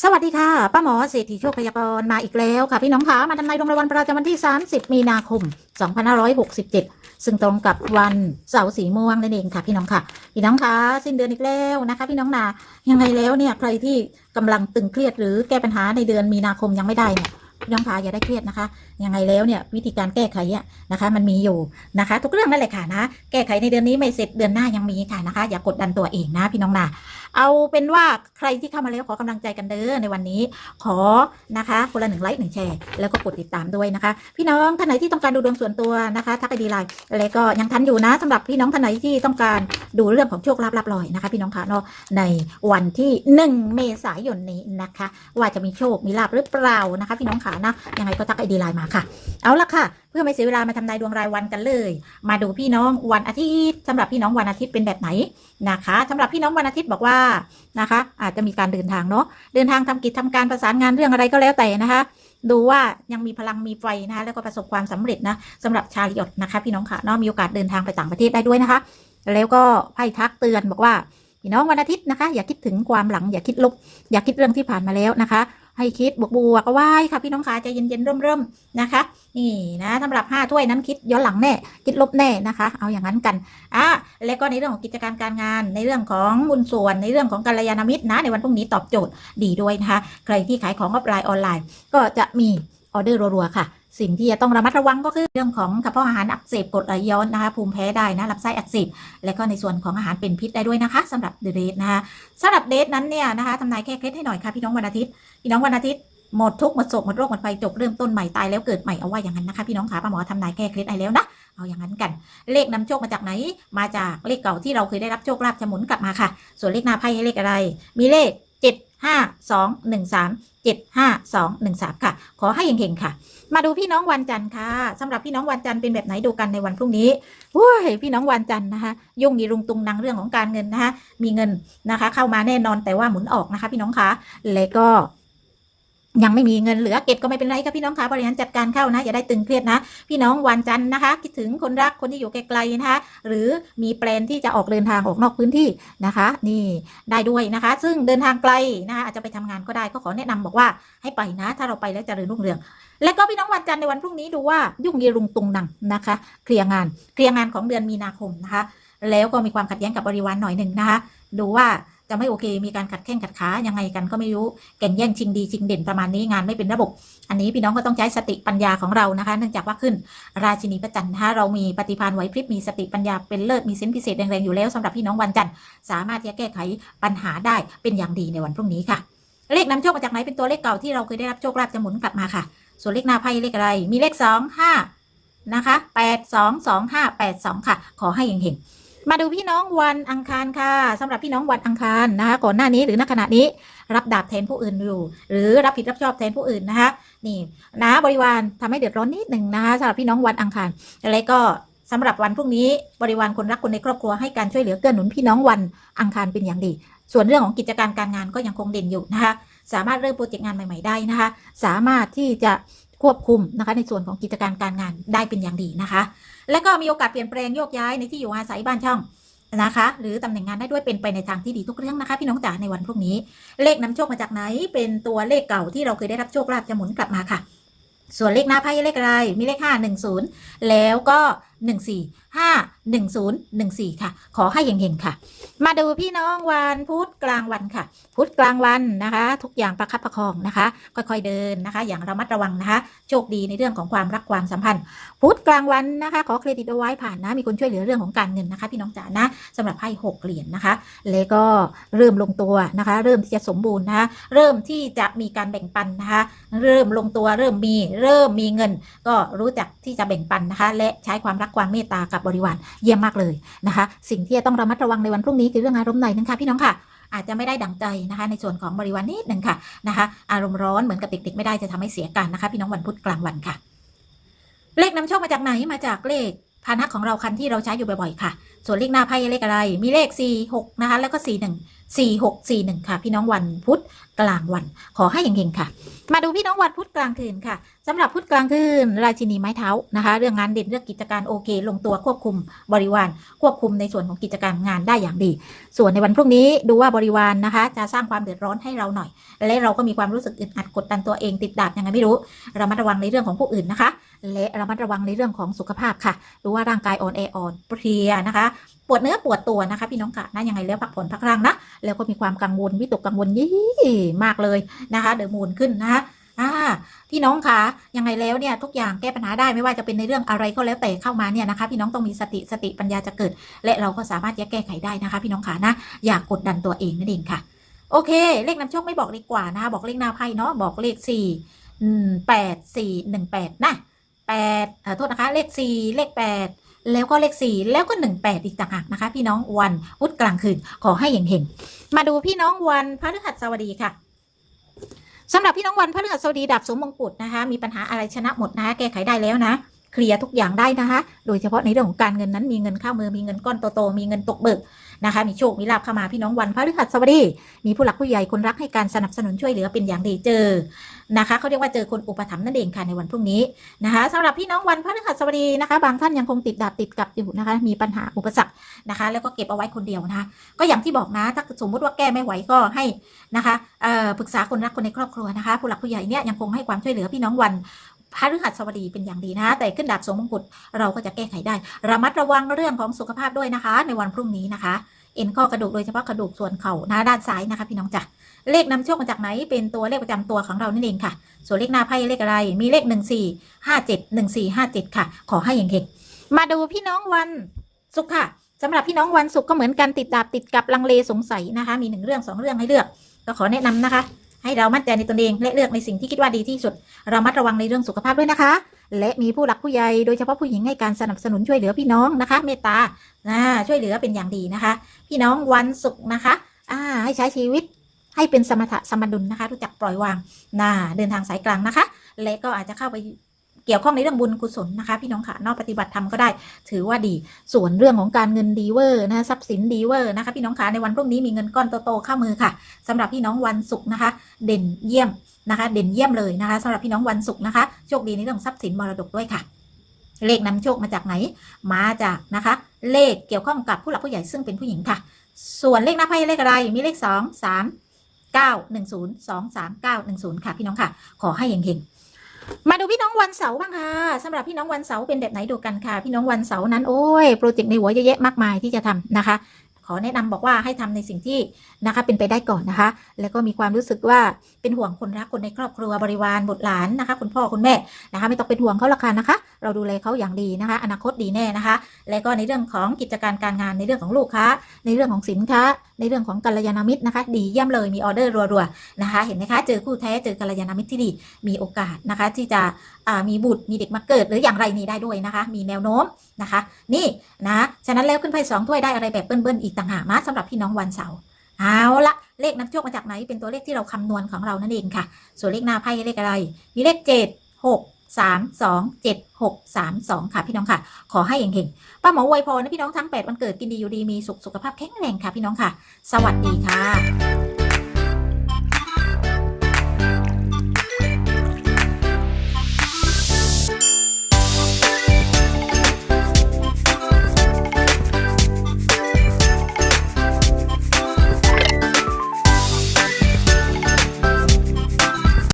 สวัสดีค่ะ ป้าหมอเศรษฐีโชคพยากรณ์มาอีกแล้วค่ะ พี่น้องคะมาทำนายดวงรายวันประจำวันที่ 30 มีนาคม 2567 ซึ่งตรงกับวันเสาร์สีม่วงนั่นเองค่ะ พี่น้องค่ะ พี่น้องคะสิ้นเดือนอีกแล้วนะคะ พี่น้องนายังไงแล้วเนี่ยใครที่กำลังตึงเครียดหรือแก้ปัญหาในเดือนมีนาคมยังไม่ได้เนี่ยพี่น้องคะอย่าได้เครียดนะคะยังไงแล้วเนี่ยวิธีการแก้ไขอะนะคะ มันมีอยู่นะคะ ทุกเรื่องนั่นแหละค่ะนะ แก้ไขในเดือนนี้ไม่เสร็จเดือนหน้ายังมีค่ะนะคะ อย่ากดดันตัวเองนะ พี่น้องนา เอาเป็นว่าใครที่เข้ามาแล้วขอกำลังใจกันเด้อในวันนี้ ขอนะคะคนละหนึ่งไลค์หนึ่งแชร์แล้วก็กดติดตามด้วยนะคะ พี่น้องท่านไหนที่ต้องการดูดวงส่วนตัวนะคะทักไอดีไลน์แล้วก็ยังทันอยู่นะสำหรับพี่น้องท่านไหนที่ต้องการดูเรื่องของโชคลาภลับลอยนะคะ พี่น้องคะเนาะในวันที่ 1 เมษายนนี้นะคะ ว่าจะมีโชคมีลาภหรือเปล่านะคะ พี่น้องขานะยังไงก็ทักไอดีไลน์มาค่ะ เอาละค่ะ เพื่อไม่เสียเวลามาทำนายดวงรายวันกันเลย มาดูพี่น้องวันอาทิตย์สำหรับพี่น้องวันอาทิตย์เป็นแบบไหนนะคะสำหรับพี่น้องวันอาทิตย์บอกว่านะคะ อาจจะมีการเดินทางเนาะเดินทางทำกิจทำการประสานงานเรื่องอะไรก็แล้วแต่นะคะ ดูว่ายังมีพลังมีไฟนะคะแล้วก็ประสบความสำเร็จนะสำหรับชาลิอดนะคะ พี่น้องค่ะเนาะมีโอกาสเดินทางไปต่างประเทศได้ด้วยนะคะ แล้วก็ไพ่ทักเตือนบอกว่าพี่น้องวันอาทิตย์นะคะ อย่าคิดถึงความหลังอย่าคิดลบอย่าคิดเรื่องที่ผ่านมาแล้วนะคะ ให้คิดบวกบวกเอาไว้ค่ะพี่น้องค่ะใจเย็นๆเริ่มๆนะคะ นี่นะสำหรับห้าถ้วยนั้นคิดย้อนหลังแน่คิดลบแน่นะคะ เอาอย่างนั้นกันอะแล้วก็ในเรื่องของกิจการการงาน ในเรื่องของบุญส่วน ในเรื่องของกัลยาณมิตรนะ ในวันพรุ่งนี้ตอบโจทย์ดีด้วยนะคะ ใครที่ขายของออฟไลน์ออนไลน์ ก็จะมีออเดอร์รัวๆค่ะ สิ่งที่จะต้องระมัดระวังก็คือเรื่องของกระเพาะอาหารอักเสบกรดไหลย้อนนะคะภูมิแพ้ได้นะลำไส้อักเสบและก็ในส่วนของอาหารเป็นพิษได้ด้วยนะคะสำหรับเดทนะคะสำหรับเดทนั้นเนี่ยนะคะทำนายแค่เคล็ดให้หน่อยค่ะพี่น้องวันอาทิตย์พี่น้องวันอาทิตย์หมดทุกหมดโศกหมดโรคหมดภัยจบเริ่มต้นใหม่ตายแล้วเกิดใหม่เอาว่าอย่างนั้นนะคะพี่น้องขาป้าหมอทำนายแก้เคล็ดให้แล้วนะเอาอย่างนั้นกัน เลขนำโชคมาจากไหน มาจากเลขเก่าที่เราเคยได้รับโชคลาภจะหมุนกลับมาค่ะ ส่วนเลขหน้าไพ่ให้เลขอะไร มีเลข 5 2 1 3 7 5 2 1 3 ค่ะ ขอให้เฮงๆค่ะ มาดูพี่น้องวันจันทร์ค่ะสำหรับพี่น้องวันจันทร์เป็นแบบไหนดูกันในวันพรุ่งนี้ว้ยพี่น้องวันจันทร์นะคะ ยุ่งยีรุงตุงนังเรื่องของการเงินนะคะ มีเงินนะคะ เข้ามาแน่นอนแต่ว่าหมุนออกนะคะ พี่น้องคะแล้วก็ ยังไม่มีเงินเหลือเก็บก็ไม่เป็นไรค่ะพี่น้องคะบริหารจัดการเข้านะ อย่าได้ตึงเครียดนะ พี่น้องวันจันทร์นะคะ คิดถึงคนรักคนที่อยู่ไกลๆนะคะ หรือมีแปลนที่จะออกเดินทางออกนอกพื้นที่นะคะ นี่ได้ด้วยนะคะ ซึ่งเดินทางไกลนะคะอาจจะไปทำงานก็ได้ก็ขอแนะนำบอกว่าให้ไปนะ ถ้าเราไปแล้วจะเริญรุ่งเรือง และก็พี่น้องวันจันทร์ในวันพรุ่งนี้ดูว่ายุ่งยีรุงตุงนังนะคะ เคลียร์งานเคลียร์งานของเดือนมีนาคมนะคะ แล้วก็มีความขัดแย้งกับบริวารหน่อยหนึ่งนะคะ ดูว่าจะไม่โอเค มีการขัดแข้งขัดขายังไงกันก็ไม่รู้แก่งแย่งชิงดีชิงเด่นประมาณนี้งานไม่เป็นระบบ อันนี้พี่น้องก็ต้องใช้สติปัญญาของเรานะคะ เนื่องจากว่าขึ้น ราชินีพระจันทร์นะคะเรามีปฏิภาณไหวพริบมีสติปัญญาเป็นเลิศมีเซนพิเศษแรงๆอยู่แล้วสำหรับพี่น้องวันจันทร์สามารถที่จะแก้ไขปัญหาได้เป็นอย่างดีในวันพรุ่งนี้ค่ะ เลขนำโชคมาจากไหนเป็นตัวเลขเก่าที่เราเคยได้รับโชคลาภจะหมุนกลับมาค่ะ ส่วนเลขหน้าไพ่เลขอะไร มีเลขสองห้านะคะแปดสองสองห้าแปดสองค่ะ ขอให้เฮงๆ มาดูพี่น้องวันอังคารค่ะสำหรับพี่น้องวันอังคารนะคะก่อนหน้านี้หรือณขณะนี้รับดาบแทนผู้อื่นอยู่ หรือรับผิดรับชอบแทนผู้อื่นนะคะนี่นะบริวารทำให้เดือดร้อนนิดหนึ่งนะคะสำหรับพี่น้องวันอังคารและก็สำหรับวันพรุ่งนี้บริวารคนรักคนในครอบครัวให้การช่วยเหลือเกื้อหนุนพี่น้องวันอังคารเป็นอย่างดี ส่วนเรื่องของกิจการการงานก็ยังคงเด่นอยู่นะคะสามารถเริ่มโปรเจกต์งานใหม่ ๆได้นะคะ สามารถที่จะ ควบคุมนะคะในส่วนของกิจการการงานได้เป็นอย่างดีนะคะ และก็มีโอกาสเปลี่ยนแปลงโยกย้ายในที่อยู่อาศัยบ้านช่องนะคะ หรือตำแหน่งงานได้ด้วยเป็นไปในทางที่ดีทุกเรื่องนะคะ พี่น้องจ๋าในวันพรุ่งนี้ เลขนำโชคมาจากไหน เป็นตัวเลขเก่าที่เราเคยได้รับโชคลาภจะหมุนกลับมาค่ะ ส่วนเลขหน้าไพ่เลขอะไรมีเลขค่าหนึ่งศูนย์แล้วก็ 1 4 ค่ะ ขอให้เฮงๆค่ะ มาดูพี่น้องวันพุธกลางวันค่ะ พุธกลางวันนะคะ ทุกอย่างประคับประคองนะคะ ค่อยๆเดินนะคะ อย่างระมัดระวังนะคะ โชคดีในเรื่องของความรักความสัมพันธ์ พุธกลางวันนะคะ ขอเครดิตเอาไว้ผ่านนะ มีคนช่วยเหลือเรื่องของการเงินนะคะ พี่น้องจ๋านะสำหรับไพ่หกเหรียญนะคะ แล้วก็เริ่มลงตัวนะคะ เริ่มที่จะสมบูรณ์นะคะ เริ่มที่จะมีการแบ่งปันนะคะ เริ่มลงตัวเริ่มมีเริ่มมีเงิน ก็รู้จักที่จะแบ่งปันนะคะ และใช้ความรักความเมตตากับบริวารเยี่ยมมากเลยนะคะ สิ่งที่จะต้องระมัดระวังในวันพรุ่งนี้คือเรื่องอารมณ์หน่อยนึงค่ะพี่น้องค่ะอาจจะไม่ได้ดังใจนะคะในส่วนของบริวารนิดหนึ่งค่ะนะคะอารมณ์ร้อนเหมือนกับเด็กๆไม่ได้จะทำให้เสียการนะคะ พี่น้องวันพุธกลางวันค่ะ เลขนำโชคมาจากไหนมาจากเลขพานะของเราคันที่เราใช้อยู่บ่อยๆค่ะ ส่วนเลขหน้าไพ่เลขอะไร มีเลข 4 6 นะคะ แล้วก็ 4 1 4 6 4 1 ค่ะ พี่น้องวันพุธกลางวัน ขอให้เฮงๆค่ะ มาดูพี่น้องวันพุธกลางคืนค่ะสำหรับพุธกลางคืน ราชินีไม้เท้านะคะ เรื่องงานเด่นเรื่องกิจการโอเค ลงตัวควบคุมบริวาร ควบคุมในส่วนของกิจการงานได้อย่างดี ส่วนในวันพรุ่งนี้ดูว่าบริวารนะคะ จะสร้างความเดือดร้อนให้เราหน่อย และเราก็มีความรู้สึกอึดอัดกดดันตัวเองติดดาบยังไงไม่รู้ระมัดระวังในเรื่องของผู้อื่นนะคะ และระมัดระวังในเรื่องของสุขภาพค่ะดูว่าร่างกายอ่อนแออ่อนเพลียนะคะปวดเนื้อปวดตัวนะคะ พี่น้องค่ะนะยังไงแล้วพักผ่อนพักร่างนะแล้วก็มีความกังวลวิตกกังวลยี่มากเลยนะคะ เดือะมูนขึ้นนะคะ อ่าพี่น้องคะยังไงแล้วเนี่ยทุกอย่างแก้ปัญหาได้ไม่ว่าจะเป็นในเรื่องอะไรก็แล้วแต่เข้ามาเนี่ยนะคะพี่น้องต้องมีสติสติปัญญาจะเกิด และเราก็สามารถจะแก้ไขได้นะคะ พี่น้องขานะอย่ากกดดันตัวเองนั่นเองค่ะ โอเค เลขนำโชคไม่บอกดีกว่านะคะบอกเลขหน้าไพ่เนาะบอกเลขสี่แปดสี่หนึ่งแปดนะแปดเอ่อโทษนะคะเลขสี่เลขแปดแล้วก็เลขสี่แล้วก็หนึ่งแปดอีกต่างหากนะคะ พี่น้องวันพุธกลางคืน ขอให้เห็งๆมาดูพี่น้องวันพฤหัสบดีค่ะ สำหรับพี่น้องวันพฤหัสบดีดับสมมงกุฎนะคะ มีปัญหาอะไรชนะหมดนะ แก้ไขได้แล้วนะ เคลียร์ทุกอย่างได้นะคะ โดยเฉพาะในเรื่องของการเงินนั้นมีเงินเข้ามือมีเงินก้อนโตๆมีเงินตกเบิกนะคะ มีโชค มีลาภเข้ามาพี่น้องวันพฤหัสบดี มีผู้หลักผู้ใหญ่คนรักให้การสนับสนุนช่วยเหลือเป็นอย่างดีเจอนะคะเขาเรียกว่าเจอคนอุปถัมภ์นั่นเองค่ะในวันพรุ่งนี้นะคะสำหรับพี่น้องวันพฤหัสบดีนะคะ บางท่านยังคงติดดาบติดกับอยู่นะคะ มีปัญหาอุปสรรคนะคะ แล้วก็เก็บเอาไว้คนเดียวนะคะก็อย่างที่บอกนะถ้าสมมุติว่าแก้ไม่ไหวก็ให้นะคะปรึกษาคนรักคนในครอบครัวนะคะ ผู้หลักผู้ใหญ่เนี่ยยังคงให้ความช่วยเหลือพี่น้องวัน พฤหัสบดีเป็นอย่างดีนะ แต่ขึ้นดาบสวมงกุฎเราก็จะแก้ไขได้ ระมัดระวังเรื่องของสุขภาพด้วยนะคะ ในวันพรุ่งนี้นะคะ เอ็นข้อกระดูกโดยเฉพาะกระดูกส่วนเข่านะด้านซ้ายนะคะ พี่น้องจ้ะเลขนำโชคมาจากไหนเป็นตัวเลขประจำตัวของเรานั่นเองค่ะ ส่วนเลขหน้าไพ่เลขอะไร มีเลขหนึ่งสี่ห้าเจ็ดหนึ่งสี่ห้าเจ็ดค่ะ ขอให้เฮงๆมาดูพี่น้องวันศุกร์ค่ะสำหรับพี่น้องวันศุกร์ก็เหมือนกันติดดาบติดกับลังเลสงสัยนะคะ มีหนึ่งเรื่องสองเรื่องให้เลือก ก็ขอแนะนำนะคะ ให้เรามั่นใจในตนเอง และเลือกในสิ่งที่คิดว่าดีที่สุดเรามัดระวังในเรื่องสุขภาพด้วยนะคะ และมีผู้หลักผู้ใหญ่โดยเฉพาะผู้หญิงให้การสนับสนุนช่วยเหลือพี่น้องนะคะ เมตตาช่วยเหลือเป็นอย่างดีนะคะ พี่น้องวันศุกร์นะคะให้ใช้ชีวิตให้เป็นสมถะสมดุลนะคะ รู้จักปล่อยวางนาเดินทางสายกลางนะคะ และก็อาจจะเข้าไป เกี่ยวข้องในเรื่องบุญกุศลนะคะพี่น้องค่ะนอกปฏิบัติธรรมก็ได้ ถือว่าดี ส่วนเรื่องของการเงินดีเวอร์นะทรัพย์สินดีเวอร์นะคะพี่น้องค่ะในวันพรุ่งนี้มีเงินก้อนโตๆเข้ามือค่ะสำหรับพี่น้องวันศุกร์นะคะ เด่นเยี่ยมนะคะ เด่นเยี่ยมเลยนะคะสำหรับพี่น้องวันศุกร์นะคะโชคดีในเรื่องทรัพย์สินมรดกด้วยค่ะ เลขนำโชคมาจากไหน มาจากนะคะ เลขเกี่ยวข้องกับผู้หลักผู้ใหญ่ซึ่งเป็นผู้หญิงค่ะ ส่วนเลขหน้าไพ่เลขอะไรมีเลขสองสามเก้าหนึ่งศูนย์สองสามเก้าหนึ่งศูนย์ค่ะ พี่น้องค่ะ ขอให้เฮงๆ มาดูพี่น้องวันเสาร์บ้างค่ะสำหรับพี่น้องวันเสาร์เป็นแบบไหนดูกันค่ะ พี่น้องวันเสาร์นั้นโอ้ยโปรเจกต์ในหัวเยอะแยะมากมายที่จะทำนะคะ ขอแนะนำบอกว่าให้ทำในสิ่งที่นะคะเป็นไปได้ก่อนนะคะ แล้วก็มีความรู้สึกว่าเป็นห่วงคนรักคนในครอบครัวบริวารบุตรหลานนะคะ คุณพ่อคุณแม่นะคะ ไม่ต้องเป็นห่วงเขาละกันนะคะ เราดูแลเขาอย่างดีนะคะ อนาคตดีแน่นะคะ แล้วก็ในเรื่องของกิจการการงานในเรื่องของลูกค้า ในเรื่องของสินค้า ในเรื่องของกัลยาณมิตรนะคะ ดีเยี่ยมเลยมีออเดอร์รัวๆนะคะ เห็นไหมคะเจอคู่แท้เจอกัลยาณมิตรที่ดีมีโอกาสนะคะ ที่จะมีบุตรมีเด็กมาเกิดหรืออย่างไรนี่ได้ด้วยนะคะ มีแนวโน้มนะคะ นี่นะฉะนั้นแล้วขึ้นไพ่สองถ้วยได้อะไรแบบเบิ้ลๆอีกต่างหากนะสำหรับพี่น้องวันเสาร์เอาละเลขนำโชคมาจากไหนเป็นตัวเลขที่เราคำนวณของเรานั่นเองค่ะ ส่วนเลขหน้าไพ่เลขอะไร มีเลขเจ็ดหกสามสองเจ็ดหกสามสองค่ะพี่น้องค่ะ ขอให้เฮงๆป้าหมออวยพรนะพี่น้องทั้งแปดวันเกิดกินดีอยู่ดีมีสุขสุขภาพแข็งแรงค่ะพี่น้องค่ะ สวัสดีค่ะ